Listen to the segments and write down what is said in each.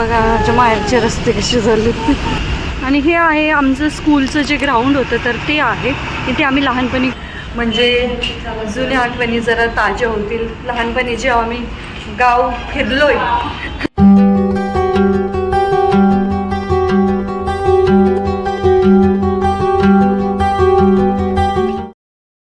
बघा माझ्या माहेरचे रस्ते कसे झाले. आणि हे आहे आमचं स्कूलचं जे ग्राउंड होतं तर ते आहे. इथे आम्ही लहानपणी म्हणजे जुन्या आठवणी जरा ताज्या होतील. लहानपणी जेव्हा आम्ही गाव फिरलोय.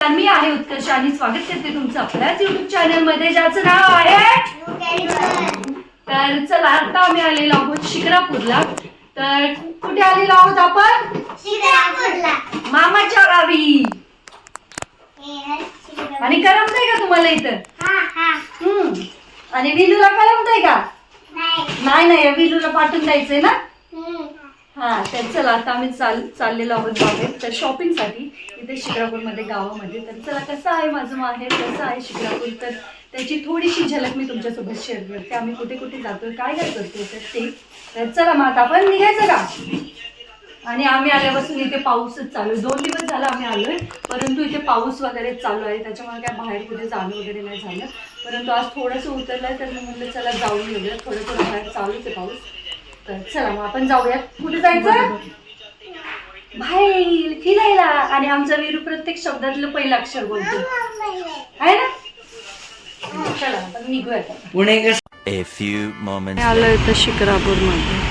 मी आहे उत्कर्ष आणि स्वागत करते तुमचं आपल्याच युट्यूब चॅनलमध्ये ज्याचं नाव आहे तर चला आता आम्ही आलेलो आहोत शिक्रापूरला तर कुठे आलेलो आहोत आपण? मामाच्या गावी. आणि करमतंय का तुम्हाला इथं? हम्म. आणि विलूला करमतंय का? नाही. नाही या विलूला पाठवून द्यायचंय ना? हा तर चला आता आम्ही चाल चाललेलो आहोत बाहेर. तर शॉपिंगसाठी इथे शिक्रापूरमध्ये गावामध्ये. तर चला कसं आहे माझं माहेर? कसं आहे शिक्रापूर तर त्याची थोडीशी झलक मी तुमच्यासोबत शेअर करते. आम्ही कुठे कुठे जातोय काय काय करतोय तर ते. तर चला मग आता आपण निघायचं का? आणि आम्ही आल्यापासून इथे पाऊसच चालू आहे. दोन दिवस झाला आम्ही आलोय परंतु इथे पाऊस वगैरे चालू आहे. त्याच्यामुळे काय बाहेर कुठे जाणं वगैरे नाही झालं. परंतु आज थोडंसं उतरलंय तर मी म्हटलं चला जाऊन येऊया. थोडं थोडं बाहेर चालूच आहे पाऊस. तर चला मग आपण जाऊयात. कुठे जायचं? बाहेर फिरायला. आणि आमचा वीरू प्रत्येक शब्दातलं पहिलं अक्षर बोलतो आहे ना चला आपण निघूयात आता. A few moments आलो इथं शिक्रापूरमध्ये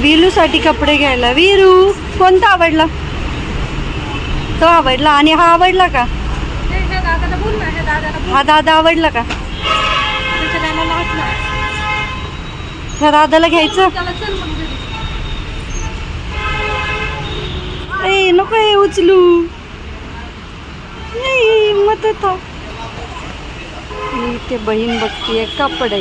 विलू साठी कपडे घ्यायला. विरू कोणता आवडला? तो आवडला. आणि हा आवडला का? हा दादा आवडला का? ह्या दादाला घ्यायचं? ए नको हे उचलू. नाही मत होता इथे बहीण बघतीये कपडे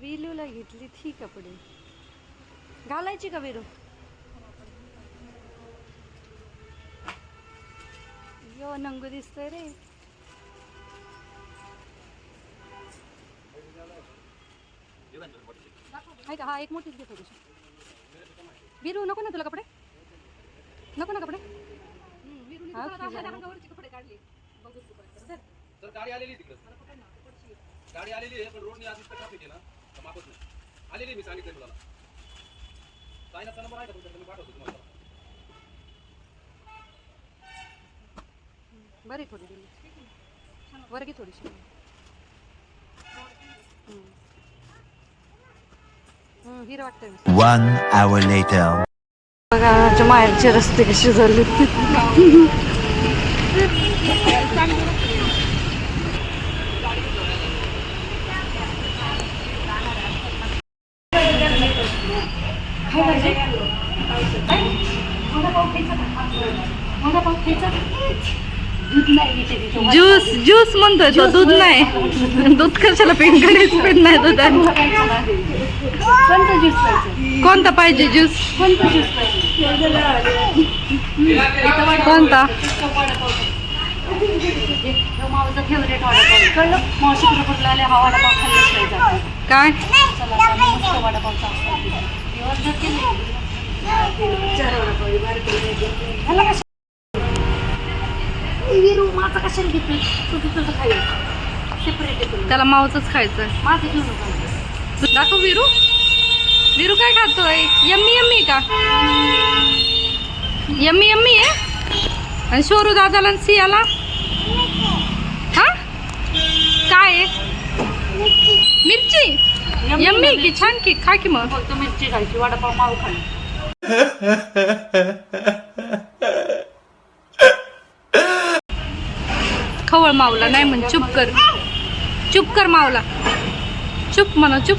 विलूला घेतली ती कपडे. घालायची का विरू यो नंगू दिसतोय रे. का? हा एक मोठीच घे थोडीशी. विरू नको ना तुला कपडे. नको ना कपडे हा, ठीक आहे. तर गाडी आलेली तिकडे. गाडी आलेली आहे पण रोडनी आधीच आहे ना. तर मापच नाही. आलेली मी सांगितलं तुला सायनाचा नंबर आहे का तुमच्याकडे? मी पाठवतो तुम्हाला. बरी थोडी दिली. वर घे थोडीशी. हम्म. हम्म, हिरं वाटतंय. One hour later. माझ्या माहेरचे रस्ते कसे झाले? ज्यूस ज्यूस म्हणतोय तो दूध नाही. दूध कशाला पेंट कधीच नाही दुधाने कोणता पाहिजे? ज्यूस कोणता फेवरेट वडापाव कळलं मावशी कुठे आले हा वडापाव खाल्लाच नाही जात काय चला केले चार वडापाव माझं कशाला तू तुझं सेपरेट त्याला मावचंच खायचंय. माझं घेऊ नका दाखव विरू. विरू काय खातोय? यम्मी यम्मी का? यम्मी यम्मी आहे? आणि शोरू दादाला सियाला? हा? काय आहे? मिरची. यम्मी की छान की? खा की मग. फक्त मिरची खायची वडापाव माऊ खाली खवळ मावला नाही म्हण चुप कर. चुप कर मावला. चुप म्हणा चुप.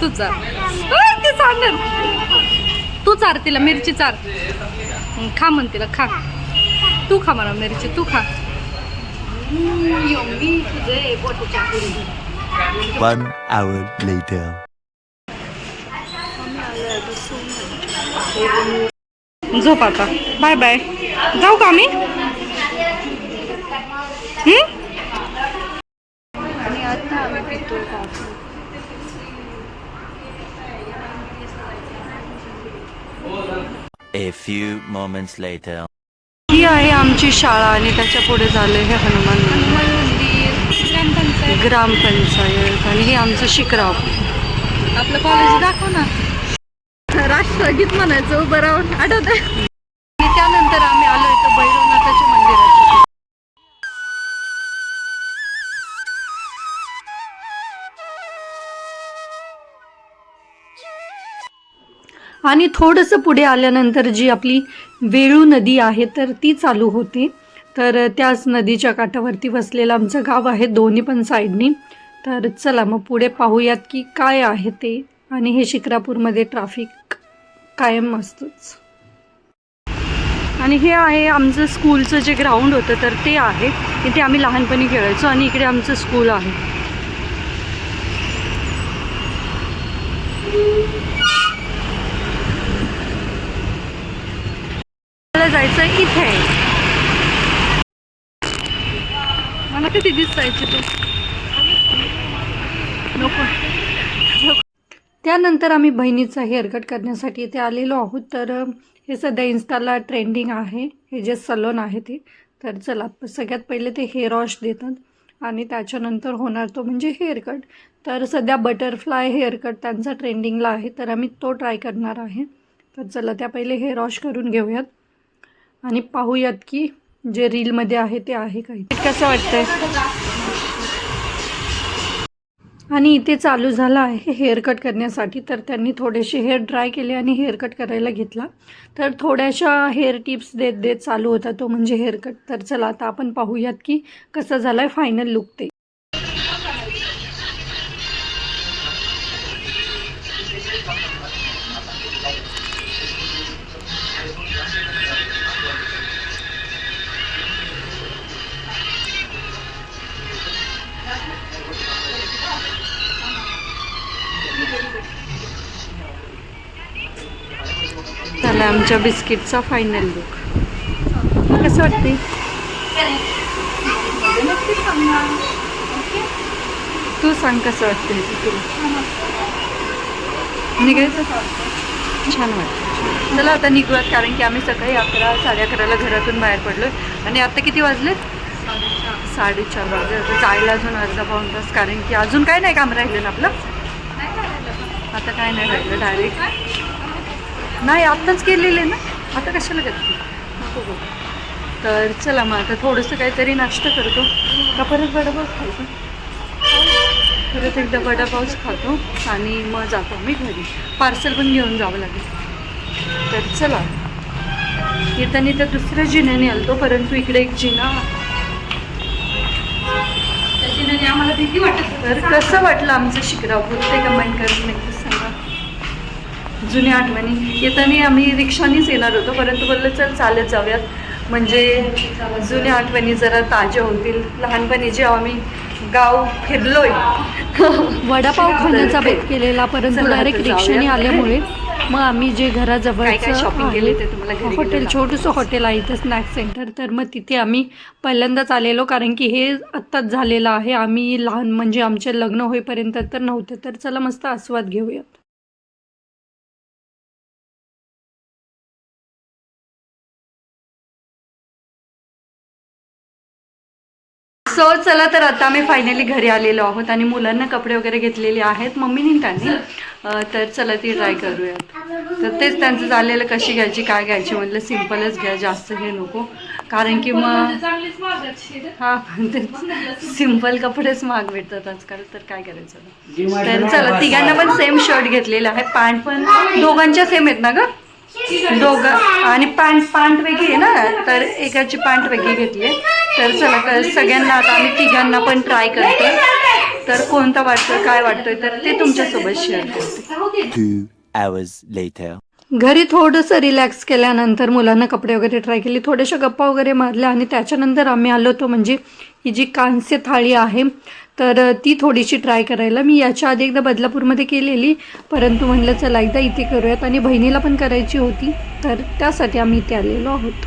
तू चार ते ती चालणार तू चार तिला मिरची चार. खा म्हण तिला खा. तू खा म्हणा मिरची तू खा. मी तुझे One hour later. झोप आता. बाय बाय जाऊ का आम्ही? आणि आता आम्ही पितोय coffee A few moments later. ही आहे आमची शाळा आणि त्याच्या पुढे झालं हे हनुमान मंदिर. ग्रामपंचायत आणि हे आमचं शिकराव. आपलं कॉलेज दाखव ना. राष्ट्रगीत म्हणायचं उभं राहून आठवत त्यानंतर आम्ही आलो इथं भैरवनाथाच्या मंदिरात आणि थोडंसं पुढे आल्यानंतर जी आपली वेळू नदी आहे तर ती चालू होते. तर त्याच नदीच्या काठावरती वसलेलं आमचं गाव आहे दोन्ही पण साईडनी. तर चला मग पुढे पाहूयात की काय आहे ते. आणि हे शिक्रापूरमध्ये ट्राफिक कायम असतंच. आणि हे आहे आमचं स्कूलचं जे ग्राउंड होतं तर ते आहे. इथे आम्ही लहानपणी खेळायचो आणि इकडे आमचं स्कूल आहे. जायचं इथे. मला कधी दिसायचे तू नको. त्यानंतर आम्ही बहिणीचा हेअरकट करण्यासाठी इथे आलेलो आहोत. तर हे सध्या इन्स्टाला ट्रेंडिंग आहे. हे जे सलोन आहे ते. तर चला सगळ्यात पहिले ते हेअर वॉश देतात. आणि त्याच्यानंतर होणार तो म्हणजे हेअरकट तर सध्या बटरफ्लाय हेअरकट त्यांचा ट्रेंडिंगला आहे. तर आम्ही तो ट्राय करणार आहे. तर चला त्या पहिले हेअर वॉश करून घेऊयात. आणि पाहूयात की जे रीलमध्ये आहे ते आहे काही. कसं वाटतंय? आणि इथे चालू झालं आहे हेअर कट करण्यासाठी तर त्यांनी थोडेसे हेअर ड्राय केले आणि हेअर कट करायला घेतला. तर थोड्याशा हेअर टिप्स देत देत चालू होता तो म्हणजे हेअर कट तर चला आता आपण पाहूयात की कसं झालं आहे फायनल लुक ते. आमच्या बिस्किटचा फायनल लुक कसं वाटते तू सांग कसं वाटते तुला निघायचं? छान वाटतं चला आता निघूयात कारण की आम्ही सकाळी अकरा साडे अकराला घरातून बाहेर पडलो आणि आता किती वाजले? साडेचार वाजले. जायला अजून अर्धा पाऊण तास कारण की अजून काय नाही काम राहिलं ना आपलं. आता काय नाही राहिलं डायरेक्ट नाही आत्ताच केलेले ना. आता कशाला करते? नको करू. तर चला मग आता थोडंसं काहीतरी नाश्ता करतो. का परत वडापावच खायचं? परत एकदा वडापावच खातो आणि मग जातो आम्ही घरी. पार्सल पण घेऊन जावं लागेल. तर चला. येताना तर दुसऱ्या जिन्याने आलतो परंतु इकडे एक जिना. त्या जिन्याने आम्हाला भीती वाटत तर कसं वाटलं आमचं शिकरापूर ते कमेंट करून नक्की जुन्या आठवणी. येताना आम्ही रिक्षानेच येणार होतो परंतु बोललं चल चालत जाऊयात. म्हणजे जुन्या आठवणी जरा ताज्या होतील. लहानपणी जेव्हा आम्ही गाव फिरलोय. वडापाव खाण्याचा बेत केलेला परंतु डायरेक्ट रिक्षाने. आल्यामुळे मग आम्ही जे घराजवळ shopping केली ते तुम्हाला हॉटेल छोटंसं हॉटेल आहे इथं स्नॅक्स सेंटर तर मग तिथे आम्ही पहिल्यांदाच आलेलो कारण की हे आत्ताच झालेलं आहे. आम्ही लहान म्हणजे आमचे लग्न होईपर्यंत तर नव्हते. तर चला मस्त आस्वाद घेऊयात. सो चला तर आता आम्ही फायनली घरी आलेलो आहोत आणि मुलांना कपडे वगैरे घेतलेले आहेत. मम्मीने त्यांनी. तर चला ती ट्राय करूयात तर तेच त्यांचं झालेलं कशी घ्यायची काय घ्यायची म्हटलं सिम्पलच घ्या जास्त हे नको. कारण की मग हा सिंपल कपडेच महाग भेटतात आजकाल तर काय करायचं? तर चला तिघांना पण सेम शर्ट घेतलेला आहे. पॅन्ट पण दोघांच्या सेम आहेत ना ग? दोघं. आणि पॅन्ट पॅन्ट वेगळी आहे ना? तर एकाची पॅन्ट वेगळी घेतली आहे. तर चला सगळ्यांना आता आम्ही तिघांना पण ट्राय करतोय. तर कोणता वाटतोय काय वाटतोय तर ते तुमच्यासोबत शेअर करते. घरी थोडंसं रिलॅक्स केल्यानंतर मुलांना कपडे वगैरे ट्राय केले. थोड्याशा गप्पा वगैरे मारल्या आणि त्याच्यानंतर आम्ही आलो होतो म्हणजे ही जी कांस्य थाळी आहे तर ती थोडीशी ट्राय करायला. मी याच्या आधी एकदा बदलापूरमध्ये केलेली. परंतु म्हणलं चला एकदा इथे करूयात. आणि बहिणीला पण करायची होती. तर त्यासाठी आम्ही इथे आलेलो आहोत.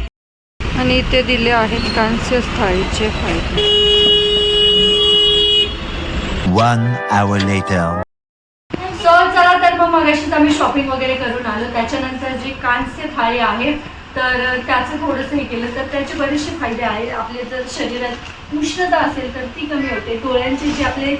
आणि इथे दिले आहेत कांस्य थाळीचे फायदे. One hour later. सो चला तर मग मगाशीच आम्ही शॉपिंग वगैरे करून आलो. त्याच्यानंतर जी कांस्य थाळी आहे तर त्याचं थोडंसं हे केलं. तर त्याचे बरेचसे फायदे आहेत. आपले जर शरीरात उष्णता असेल तर ती कमी होते. डोळ्यांचे जे आपले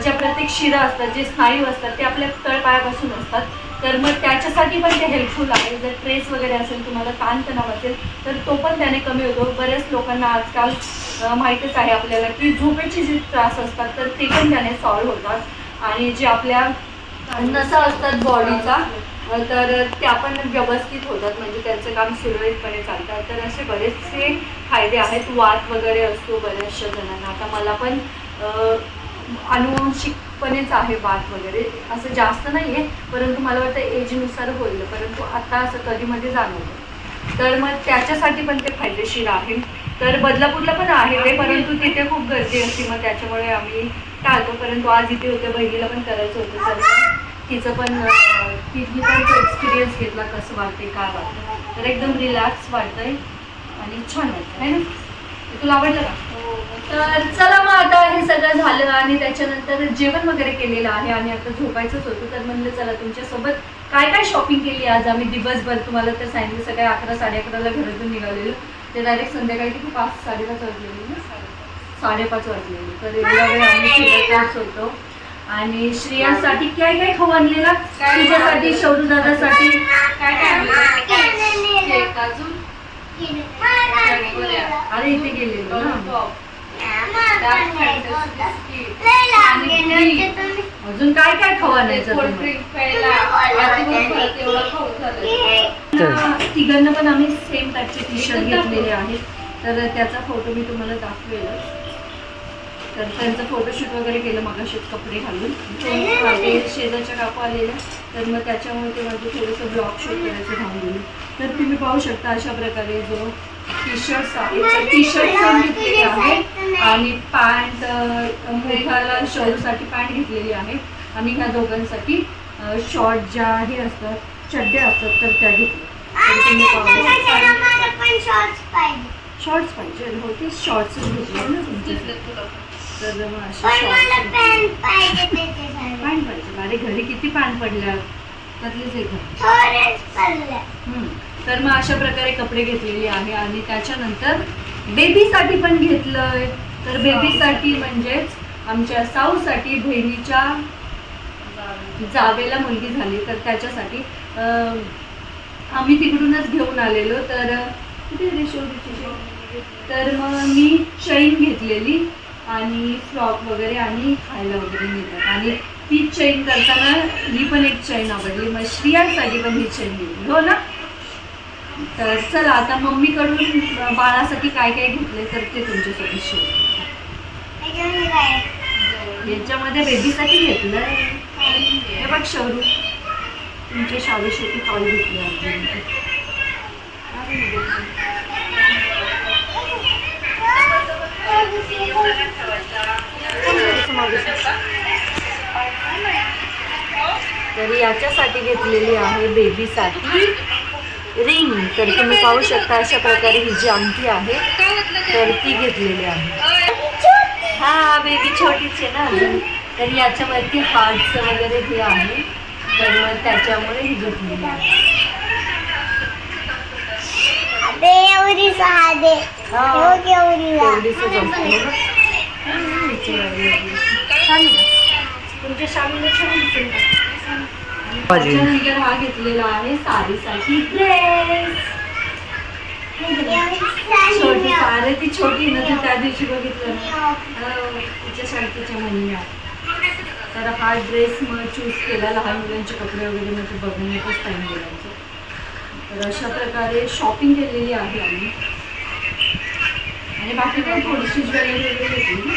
ज्या प्रत्येक शिरा असतात जे स्नायू असतात ते आपल्या तळपायापासून असतात. तर मग त्याच्यासाठी पण ते हेल्पफुल आहे. जर ट्रेस वगैरे असेल तुम्हाला ताणतणाव असेल तर तो पण त्याने कमी होतो. बऱ्याच लोकांना आजकाल अं, माहीतच आहे आपल्याला की झोपेचे जे त्रास असतात तर ते पण त्याने सॉल्व्ह होतात. आणि जे आपल्या नसा असतात बॉडीचा तर त्या पण व्यवस्थित होतात म्हणजे त्यांचं काम सुरळीतपणे चालतात तर असे बरेचसे फायदे आहेत. वात वगैरे असतो बऱ्याचशा जणांना. आता मला पण अनुवंशिकपणेच आहे वात वगैरे. असं जास्त नाही आहे परंतु मला वाटतं एजनुसार होईल. परंतु आता असं कधीमध्ये जाणवलं. तर मग त्याच्यासाठी पण ते फायदेशीर आहे. तर बदलापूरला पण आहे ते परंतु तिथे खूप गर्दी असते. मग त्याच्यामुळे आम्ही टाळतो. परंतु आज इथे होते बहिणीला पण करायचं होतं. तर तिचं पण तिथली पण तो एक्सपिरियन्स घेतला कसं वाटते काय वाटतं तर एकदम रिलॅक्स वाटतंय आणि छान वाटतं आहे ना? तुला आवडलं का? हो, तर चला मग आता हे सगळं झालं आणि त्याच्यानंतर जेवण वगैरे केलेलं आहे आणि आता झोपायचंच होतं तर म्हणलं चला तुमच्यासोबत काय काय शॉपिंग केली आज? आम्ही दिवसभर तुम्हाला तर सांगितलं सकाळी अकरा साडे अकराला घरातून निघालेलो. ते डायरेक्ट संध्याकाळी किती? पाच साडेपाच वाजलेली ना? साडेपाच वाजलेली. तर एवढा वेळ आम्ही फिरतच होतो. आणि श्रेयासाठी काय काय खाऊ आणलेला? तुझ्यासाठी शौरू दादासाठी काय काय अरे इथे गेलेलो ना. बिस्किट, अजून काय काय खाऊ आणायचं तिघांना पण आम्ही सेम टाईपचे टी शर्ट घेतलेले आहेत. तर त्याचा फोटो मी तुम्हाला दाखवेलच. तर त्यांचं फोटोशूट वगैरे केलं मगाशीच कपडे घालून. मागे शेजारच्या काकू आलेल्या. तर मग त्याच्यामुळे ते माझं थोडंसं ब्लॉग शूट करायचं थांबून तर तुम्ही पाहू शकता अशा प्रकारे जो टी शर्ट्स तर टी शर्ट पण घेतलेले आहे आणि पॅन्ट मोठाला शोरूसाठी पॅन्ट घेतलेली आहे. आणि ह्या दोघांसाठी शॉर्ट ज्या हे असतात चड्ड्या असतात तर त्या घेतल्या. शॉर्ट्स पाहिजे. हो ते शॉर्ट्स घेतले ना तुमचे तर मग अरे घरी किती त्यातलीच एक आहे. हम्म. तर मग अशा प्रकारे कपडे घेतलेले आहे. आणि त्याच्यानंतर बेबीसाठी पण घेतलंय. तर बेबीसाठी म्हणजेच आमच्या साऊसाठी बहिणीच्या जावेला मुलगी झाली. तर त्याच्यासाठी अं, आम्ही तिकडूनच घेऊन आलेलो. तर? तर मग मी चैन घेतलेली. आणि फ्रॉक वगैरे आणि खायला वगैरे मिळतात आणि ती चैन करताना ही पण एक चैन आवडली. मग श्रियांसाठी पण ही चैन घेतली. हो ना? तर चला आता मम्मीकडून बाळासाठी काय काय घेतले तर ते तुमच्यासाठी शेअर याच्यामध्ये बेबीसाठी घेतलं हे बघ शौरू तुमच्या शाळेसाठी कॉल घेतली आहे तर याच्यासाठी घेतलेली आहे बेबीसाठी रिंग तर तुम्ही पाहू शकता अशा प्रकारे ही जी अंगठी आहे, तर ती घेतलेली आहे. हा बेबी छोटीच आहे ना अजून. तर याच्यावरती हार्टचं वगैरे हे आहे. तर मग त्याच्यामुळे ही घेतलेली आहे. हा. हा घेतलेला आहे साडीसाठी ड्रेस छोटी सारे ती छोटी ना ती त्या दिवशी बघितलं तिच्या शाळेच्या महिन्या तर हा ड्रेस मग चूज केला लहान मुलांचे कपडे वगैरे ते बघण्यातच टाईम गेला तर अशा प्रकारे शॉपिंग केलेली आहे आम्ही. आणि बाकी काही थोडीशी ज्वेलरी वगैरे घेतली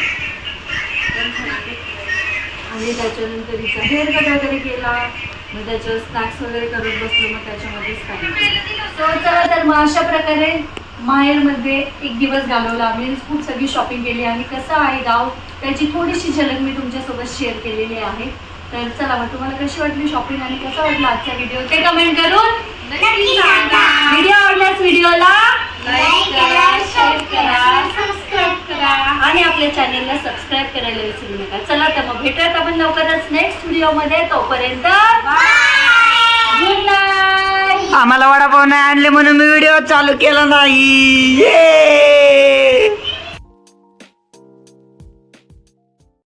आणि त्याच्यानंतर हिचा हेअर कट वगैरे केला. मग त्याच्यावर स्नॅक्स वगैरे करत बसलो मग त्याच्यामध्येच काही चला तर मग अशा प्रकारे माहेरमध्ये एक दिवस घालवला. आम्ही खूप सगळी शॉपिंग केली. आणि कसं आहे गाव त्याची थोडीशी झलक मी तुमच्यासोबत शेअर केलेली आहे. तर चला मग तुम्हाला कशी वाटली शॉपिंग आणि कसा वाटला आजचा व्हिडिओ ते कमेंट करून व्हिडिओ आवडल्यास व्हिडिओला लाईक करा शेअर करा सबस्क्राईब करा. आणि आपल्या चॅनेलला सबस्क्राईब करायला विसरू नका. चला तर मग भेटूयात आपण लवकरच नेक्स्ट व्हिडिओमध्ये. तोपर्यंत गुड नाईट आम्हाला वडापाव नाही आणले म्हणून मी व्हिडिओ चालू केला नाही.